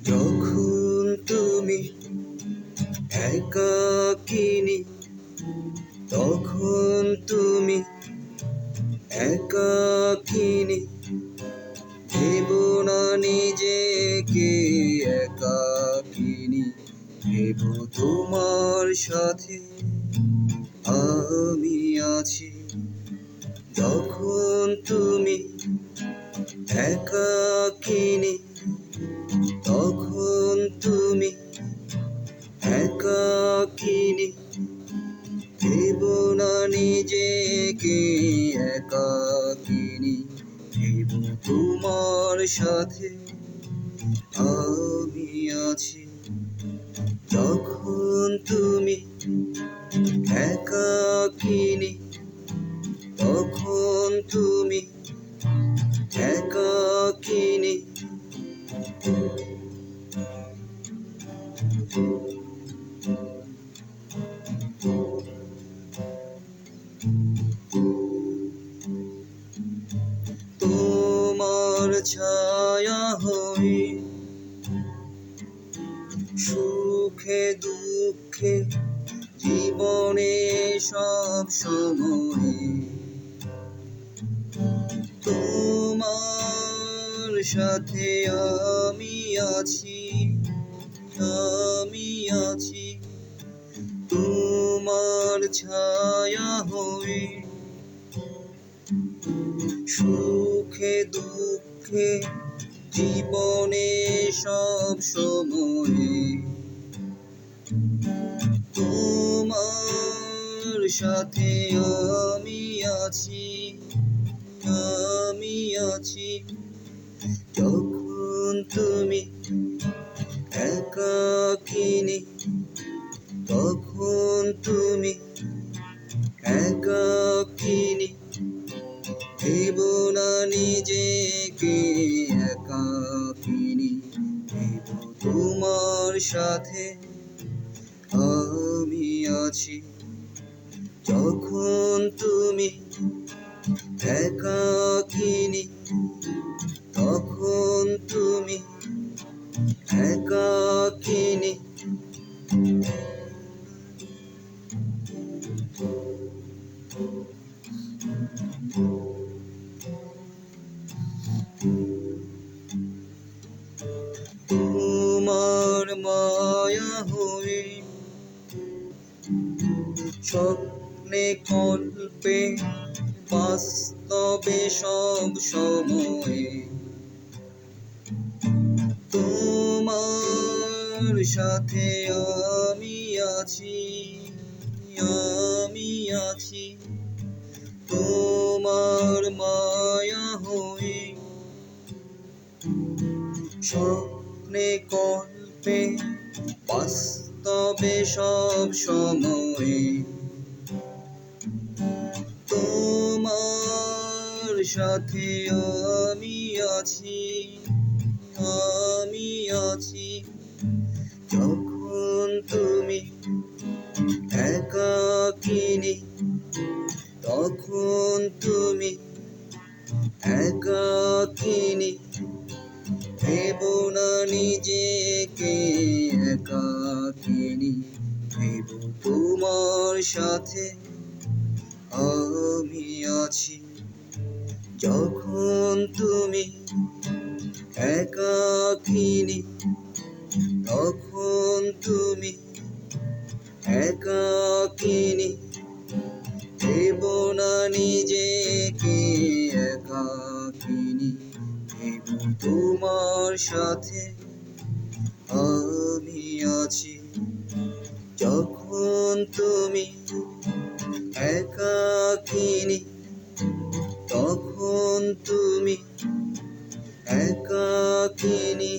যখন তুমি একাকিনী তখন তুমি একাকিনী ভেব না নিজেকে একাকিনী ভেব তোমার সাথে আমি আছি। যখন তুমি একাকিনী নিজেকে একাকিনী ভেব তোমার সাথে আমি আছি। যখন তুমি একাকিনী তখন তুমি একাকিনী ছায়া হই। সুখে, দুঃখে জীবনে সব সময় তোমার সাথে আমি আছি আমি আছি। তোমার ছায়া হই। সুখে, দুঃখে জীবনে সব সময়ে। তোমার সাথে আমি আছি আমি আছি। যখন তুমি একাকিনী তখন তুমি সাথে আমি আছি। যখন তুমি একাকিনী স্বপ্নে কল্পে বাস্তবে সব সময়ে তোমার সাথে আমি আছি আমি আছি। তোমার মায়া হই স্বপ্নে কল্পে বাস্তবে সব সময়ে সাথে আমি আছি আমি আছি। যখন তুমি একাকিনী তখন তুমি একাকিনী ভেব না নিজেকে একাকিনী ভেব তোমার সাথে আমি আছি। যখন তুমি একাকিনী তখন তুমি একাকিনী ভেব না নিজেকে একাকিনী দেব তোমার সাথে আমি আছি। তুমি একাকিনী